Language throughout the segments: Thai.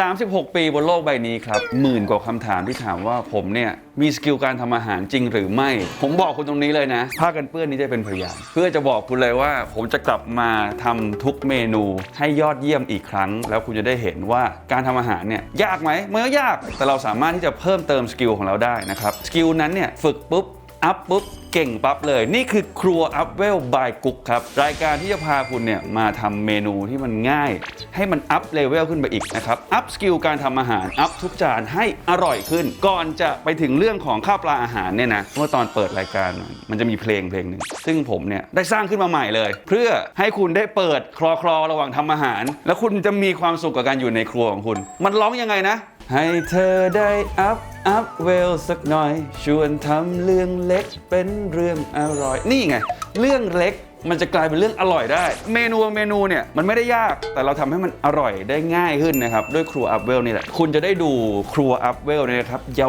36 ปีบนโลกใบนี้ครับหมื่นกว่าคำถามที่ถามว่าผมเนี่ยมีสกิลการทำอาหารจริงหรือไม่ ผมบอกคุณตรงนี้เลยนะผ้ากันเปื้อนนี้จะเป็นพยานเพื่อจะบอกคุณเลยว่า ผมจะกลับมาทำทุกเมนูให้ยอดเยี่ยมอีกครั้ง แล้วคุณจะได้เห็นว่าการทำอาหารเนี่ยยากไหมมันก็ยาก แต่เราสามารถที่จะเพิ่มเติมสกิลของเราได้นะครับสกิลนั้นเนี่ยฝึกปุ๊บ อัพปุ๊บเก่งปั๊บเลย นี่คือครัวอัพเวลบายกุ๊กครับ รายการที่จะพาคุณเนี่ยมาทำเมนูที่มันง่าย ให้มันอัพเลเวลขึ้นไปอีกนะครับ อัพสกิลการทำอาหาร อัพทุกจานให้อร่อยขึ้น ก่อนจะไปถึงเรื่องของข้าวปลาอาหารเนี่ยนะเมื่อตอนเปิดรายการมันจะมีเพลงเพลงหนึ่งซึ่งผมเนี่ยได้สร้างขึ้นมาใหม่เลย เพื่อให้คุณได้เปิดคลอคลอระหว่างทำอาหาร แล้วคุณจะมีความสุขกับการอยู่ในครัวของคุณ มันร้องยังไงนะ ให้เธอได้อัพอัพเวลสักหน่อย ชวนทำเรื่องเล็กเป็นเรื่องอร่อย นี่ไง เรื่องเล็กมันจะกลายเป็นเรื่องอร่อยได้ เมนูเมนูเนี่ยมันไม่ได้ยากแต่เราทำให้มันอร่อยได้ง่ายขึ้นนะครับ ด้วยครัวอัพเวลนี่แหละ คุณจะได้ดูครัวอัพเวลเนี่ยนะครับ ย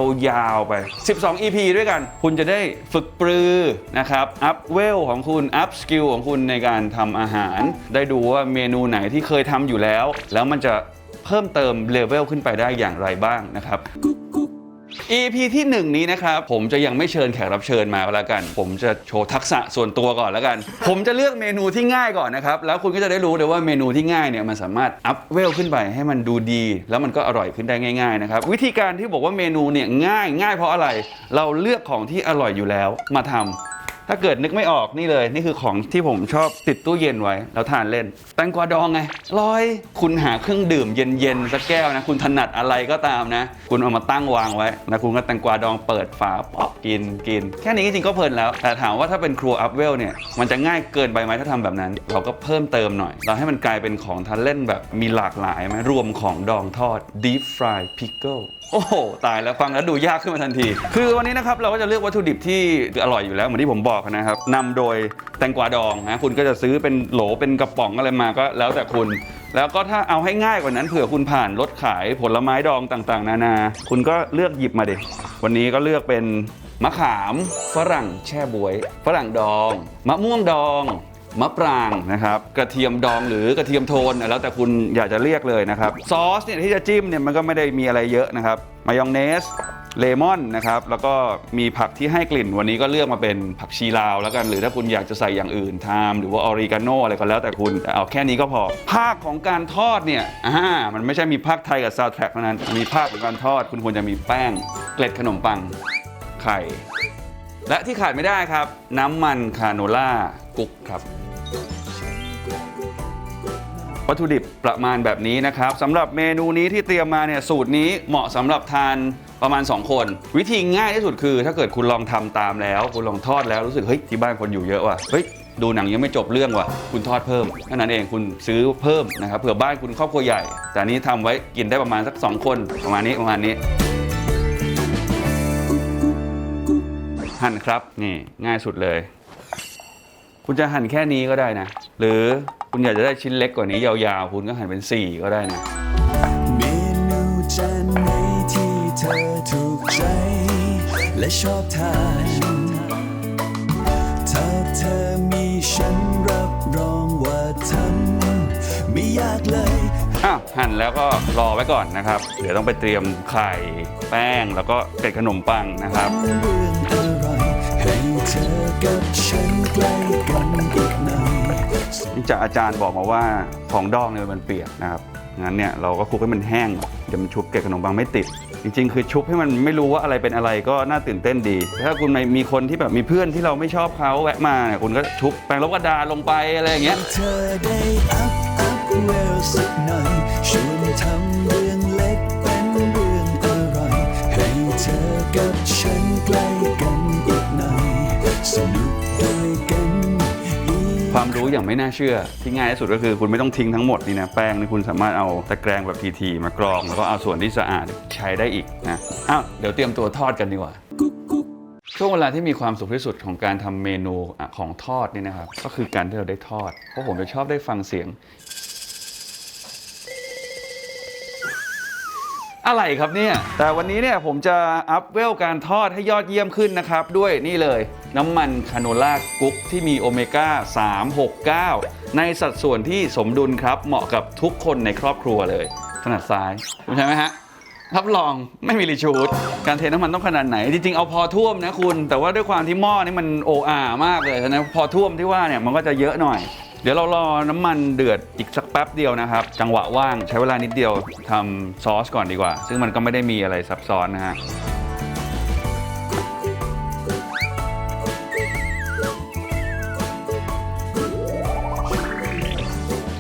าวๆไป 12 EP ด้วยกัน คุณจะได้ฝึกปรือนะครับอัพเวลของคุณอัพสกิลของคุณในการทำอาหาร ได้ดูว่าเมนูไหนที่เคยทำอยู่แล้ว แล้วมันจะ เพิ่มเติมเลเวลขึ้นไปได้อย่างไรบ้างนะครับ EP ที่ 1 นี้นะครับ ผมจะยังไม่เชิญแขกรับเชิญมาก็แล้วกัน ผมจะโชว์ทักษะส่วนตัวก่อนแล้วกัน ผมจะเลือกเมนูที่ง่ายก่อนนะครับ แล้วคุณก็จะได้รู้เลยว่าเมนูที่ง่ายเนี่ยมันสามารถอัพเวลขึ้นไปให้มันดูดี แล้วมันก็อร่อยขึ้นได้ง่ายๆนะครับ วิธีการที่บอกว่าเมนูเนี่ยง่ายง่ายเพราะอะไร เราเลือกของที่อร่อยอยู่แล้วมาทำ ถ้าเกิดนึกไม่ออกนี่เลย นี่คือของที่ผมชอบติดตู้เย็นไว้ แล้วทานเล่น แตงกวาดองไงอร่อย คุณหาเครื่องดื่มเย็นๆสักแก้วนะ คุณถนัดอะไรก็ตามนะ คุณเอามาตั้งวางไว้ แล้วคุณก็แตงกวาดองเปิดฝาปอกกินกิน แค่นี้จริงๆก็เพลินแล้ว แต่ถามว่าถ้าเป็นครัวอัพเวลเนี่ย มันจะง่ายเกินไปไหมถ้าทำแบบนั้น เราก็เพิ่มเติมหน่อย เราให้มันกลายเป็นของทานเล่นแบบมีหลากหลายไหมรวมของดองทอด deep fry pickle โอ้โหตายแล้วฟังแล้วดูยากขึ้นมาทันที คือวันนี้นะครับเราก็จะเลือกวัตถุดิบที่อร่อยอยู่แล้วเหมือนที่ผมบอกนะครับนำโดยแตงกวาดองนะคุณก็จะซื้อเป็นโหลเป็นกระป๋องอะไรมาก็แล้วแต่คุณ แล้วก็ถ้าเอาให้ง่ายกว่านั้นเผื่อคุณผ่านรถขายผลไม้ดองต่างๆ นานา คุณก็เลือกหยิบมาดิวันนี้ก็เลือกเป็นมะขามฝรั่งแช่บวย ฝรั่งดอง มะม่วงดอง มะปรางนะครับ กระเทียมดองหรือกระเทียมโทนแล้วแต่คุณอยากจะเรียกเลยนะครับ ซอสเนี่ยที่จะจิ้มเนี่ยมันก็ไม่ได้มีอะไรเยอะนะครับ มายองเนสเลมอนนะครับ แล้วก็มีผักที่ให้กลิ่นวันนี้ก็เลือกมาเป็นผักชีลาวแล้วกัน หรือถ้าคุณอยากจะใส่อย่างอื่นไทม์หรือว่าออริกาโนอะไรก็แล้วแต่คุณเอาแค่นี้ก็พอ ภาคของการทอดเนี่ยอ่ามันไม่ใช่มีภาคไทยกับซาวด์แทร็กเท่านั้นมีภาคของการทอด คุณควรจะมีแป้ง เกล็ดขนมปังไข่และที่ขาดไม่ได้ครับ น้ำมันคาโนล่ากุ๊กครับ วัตถุดิบประมาณแบบนี้นะครับสำหรับเมนูนี้ที่เตรียมมาเนี่ยสูตรนี้เหมาะสำหรับทานประมาณ 2 คน วิธีง่ายที่สุดคือ ถ้าเกิดคุณลองทำตามแล้ว คุณลองทอดแล้วรู้สึกเฮ้ยที่บ้านคนอยู่เยอะว่ะเฮ้ยดูหนังยังไม่จบเรื่องว่ะ คุณทอดเพิ่มเท่นั้นเองคุณซื้อเพิ่มนะครับเผื่อบ้านคุณครอบครัวใหญ่ แต่นี้ทำไว้กินได้ประมาณสัก 2 คนประมาณนี้ประมาณนี้หั่นครับนี่ง่ายสุดเลย คุณจะหั่นแค่นี้ก็ได้นะ หรือ คุณอยากจะได้ชิ้นเล็กกว่านี้ยาวๆ คุณก็หั่นเป็น 4 ก็ได้นะ เมนูจานไหนที่เธอถูกใจ และชอบทาน ถ้าเธอมีฉันรับรองว่าทำไม่ยากเลย อ้าวหั่นแล้วก็รอไว้ก่อนนะครับ เดี๋ยวต้องไปเตรียมไข่แป้งแล้วก็เกล็ดขนมปังนะครับ เรื่องอร่อยให้เธอกับฉันใกล้กันอีกหน่อยนี่ จากอาจารย์บอกมาว่าของดองเนี่ยมันเปียกนะครับงั้นเนี่ยเราก็คลุกให้มันแห้งเดี๋ยวมันชุบเกล็ดขนมปังไม่ติด จริง ๆ คือชุบให้มันไม่รู้ว่าอะไรเป็นอะไรก็น่าตื่นเต้นดี ถ้าคุณมีคนที่แบบมีเพื่อนที่เราไม่ชอบเขาแวะมาเนี่ยคุณก็ชุบแป้งลบกระดาษลงไปอะไรอย่างเงี้ยเธอได้อัพอัพเวลสักหน่อยชวนทำเรื่องเล็กเป็นเรื่องอร่อยให้เธอกับฉันใกล้กันอีกหน่อยสนุ อย่างไม่น่าเชื่อ ที่ง่ายที่สุดก็คือคุณไม่ต้องทิ้งทั้งหมดนี่นะแป้งนี่คุณสามารถเอาตะแกรงแบบทีๆมากรอง แล้วก็เอาส่วนที่สะอาดใช้ได้อีกนะอ้าวเดี๋ยวเตรียมตัวทอดกันดีกว่าช่วงเวลาที่มีความสุขที่สุดของการทำเมนูของทอดนี่นะครับ ก็คือการที่เราได้ทอด เพราะผมจะชอบได้ฟังเสียง อะไรครับเนี่ย แต่วันนี้เนี่ยผมจะอัพเวลการทอดให้ยอดเยี่ยมขึ้นนะครับ ด้วยนี่เลย น้ำมันคาโนล่ากุ๊กที่มีโอเมก้า 369 ในสัดส่วนที่สมดุลครับ เหมาะกับทุกคนในครอบครัวเลยถนัดซ้ายใช่ไหมฮะรับรองไม่มีรีชูดการเทน้ำมันต้องขนาดไหน จริง ๆ เอาพอท่วมนะคุณ แต่ว่าด้วยความที่หม้อนี่มันโออามากเลยนะพอท่วมที่ว่าเนี่ยมันก็จะเยอะหน่อย เดี๋ยวเรารอน้ำมันเดือดอีกสักแป๊บเดียวนะครับ จังหวะว่างใช้เวลานิดเดียวทำซอสก่อนดีกว่า ซึ่งมันก็ไม่ได้มีอะไรซับซ้อนนะฮะ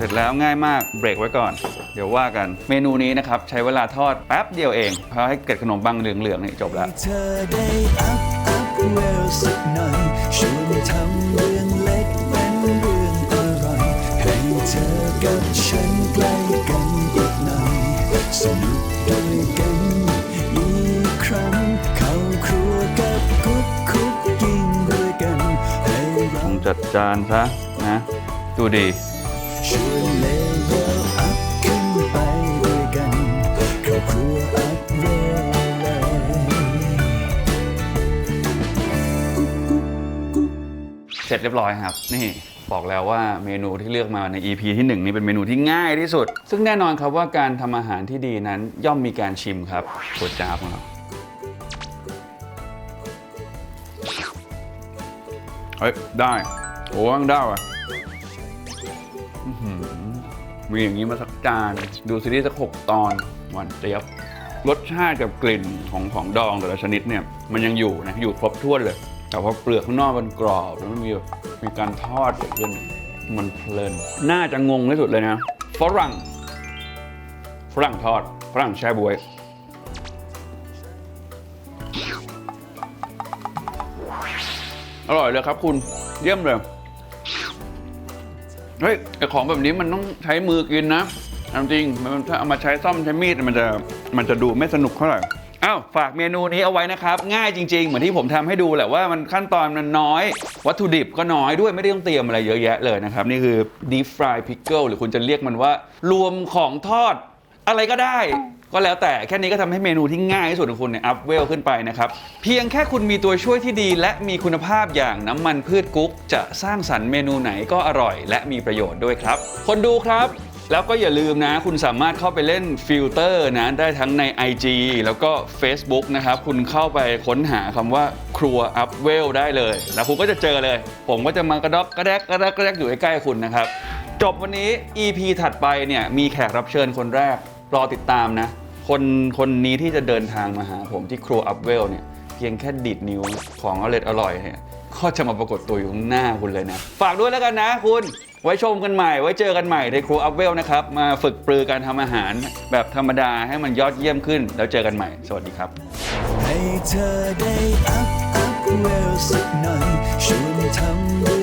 ร็จแล้วง่ายมากเบรกไว้ก่อน เดี๋ยวว่ากันเมนูนี้นะครับ ใช้เวลาทอดแป๊บเดียวเองเพอให้เกล็ดขนมปังเหลืองๆนี่จบแล้วเธอได้อัพอัพเวลสักหน่อยชวนทำเรื่องเล็กเป็นเรื่องอร่อยให้เธอกับฉันใกล้กันอีกหน่อยสนุกด้วยกันอีกครั้งเข้าครัวกับกุ๊กคุกกิ้งด้วยกันให้เรา จัดจานซะนะ ดูดี เสร็จเรียบร้อยครับ นี่บอกแล้วว่าเมนูที่เลือกมาใน EP ที่ 1 นี่เป็นเมนูที่ง่ายที่สุด ซึ่งแน่นอนครับว่าการทำอาหารที่ดีนั้นย่อมมีการชิมครับตัวจ้าบของเราเฮ้ยได้โอ้ยังได้ว่ะ อื้อหือมีอย่างนี้มาสักจานดูซีรีส์สักหกตอนหวานเจี๊ยบรสชาติกับกลิ่นของของดองแต่ละชนิดเนี่ยมันยังอยู่นะอยู่ครบถ้วนเลย แต่พอเปลือกข้างนอกมันกรอบแล้วมันมีมีการทอดเกิดขึ้นมันเพลิน น่าจะงงที่สุดเลยนะฝรั่งฝรั่งทอดฝรั่งแช่บวยอร่อยเลยครับคุณเยี่ยมเลย เฮ้ยไอของแบบนี้มันต้องใช้มือกินนะเอาจริงมันถ้าเอามาใช้ซ่อมใช้มีดมันจะมันจะดูไม่สนุกเท่าไหร่อ้าวฝากเมนูนี้เอาไว้นะครับ ง่ายจริง ๆ เหมือนที่ผมทำให้ดูแหละว่ามันขั้นตอนมันน้อย วัตถุดิบก็น้อยด้วยไม่ได้ต้องเตรียมอะไรเยอะแยะเลยนะครับ นี่คือ deep fry pickle หรือคุณจะเรียกมันว่า รวมของทอดอะไรก็ได้ ก็แล้วแต่แค่นี้ก็ทำให้เมนูที่ง่ายที่สุดของคุณเนี่ยอัพเวลขึ้นไปนะครับ เพียงแค่คุณมีตัวช่วยที่ดี และมีคุณภาพอย่างน้ำมันพืชกุ๊ก จะสร้างสรรค์เมนูไหนก็อร่อย และมีประโยชน์ด้วยครับ คนดูครับ แล้วก็อย่าลืมนะ คุณสามารถเข้าไปเล่นฟิลเตอร์นะได้ทั้งใน IG แล้วก็ Facebook นะครับ คุณเข้าไปค้นหาคำว่าครัวอัพเวลได้เลย แล้วคุณก็จะเจอเลย ผมก็จะมากระดอกกระแดกกระแดกกระแดกอยู่ใกล้ๆคุณนะครับจบวันนี้ EP ถัดไปเนี่ยมีแขกรับเชิญคนแรกรอติดตามนะ คนคนนี้ที่จะเดินทางมาหาผมที่ครัวอัพเวลเนี่ยเพียงแค่ดีดนิ้วของอร่อยอร่อยเนี่ยก็จะมาปรากฏตัวอยู่ข้างหน้าคุณเลยนะ ฝากด้วยแล้วกันนะคุณ ไว้ชมกันใหม่ ไว้เจอกันใหม่ในครัวอัพเวลนะครับ มาฝึกปรือการทำอาหารแบบธรรมดาให้มันยอดเยี่ยมขึ้น แล้วเจอกันใหม่ สวัสดีครับ ให้เธอได้อัพอัพเวลสักหน่อยชวนทำเรื่อง